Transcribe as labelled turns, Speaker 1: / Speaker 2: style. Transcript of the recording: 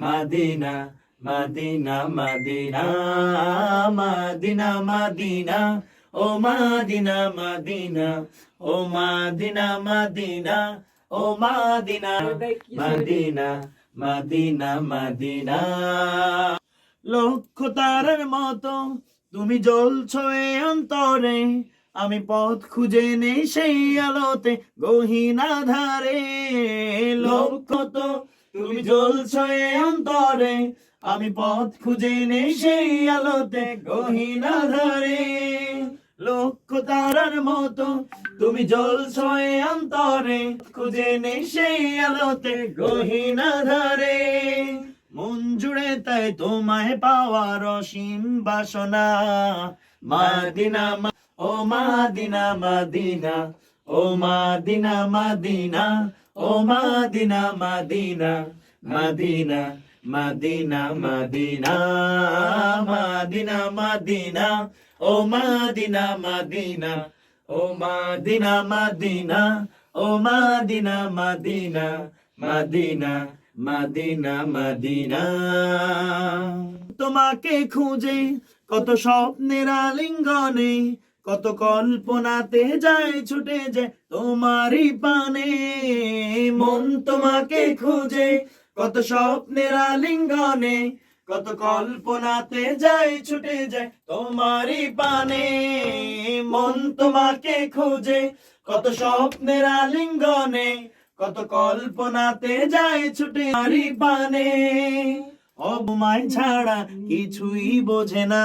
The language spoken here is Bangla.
Speaker 1: মাদিনা মাদিনা মাদিনা মাদিনা মাদিনা ও মাদিনা মাদিনা ও মাদিনা মাদিনা ও মাদিনা মাদিনা মাদিনা মাদিনা লক্ষ তারার মতো তুমি জ্বলছো এ অন্তরে, আমি পথ খুঁজে নেই সেই আলোতে গহীনা ধারে লক্ষ তো তুমি জ্বলছো অন্তরে, আমি পথ খুঁজে নেই সেই আলোতে, গহীনা ধারে লক্ষ তারার মতো, তুমি জ্বলছো অন্তরে, খুঁজে নেই সেই আলোতে, গহীনা ধারে মন জুড়ে তাই তোমায় পাওয়ার অসীম বাসনা। মাদিনা, মা- ও মাদিনা মাদিনা, ও মাদিনা মাদিনা ও মাদিনা মাদিনা মাদিনা মাদিনা মাদিনা মাদিনা মাদিনা ও মাদিনা মাদিনা ও মাদিনা মাদিনা ও মাদিনা মাদিনা মাদিনা মাদিনা মাদিনা তোমাকে খুঁজে কত স্বপ্নের আলিঙ্গনে কত কল্পনাতে যায়, ছুটে যায় তোমারই পানে। মন তোমাকে খুঁজে, কত স্বপ্নের আলিঙ্গনে। কত কল্পনাতে যায়, ছুটে যায় তোমারই পানে। মন তোমাকে খুঁজে, কত স্বপ্নের আলিঙ্গনে। কত কল্পনাতে যায়, ছুটে মারি পানে। অবমায় ছাড়া কিছুই বোঝে না।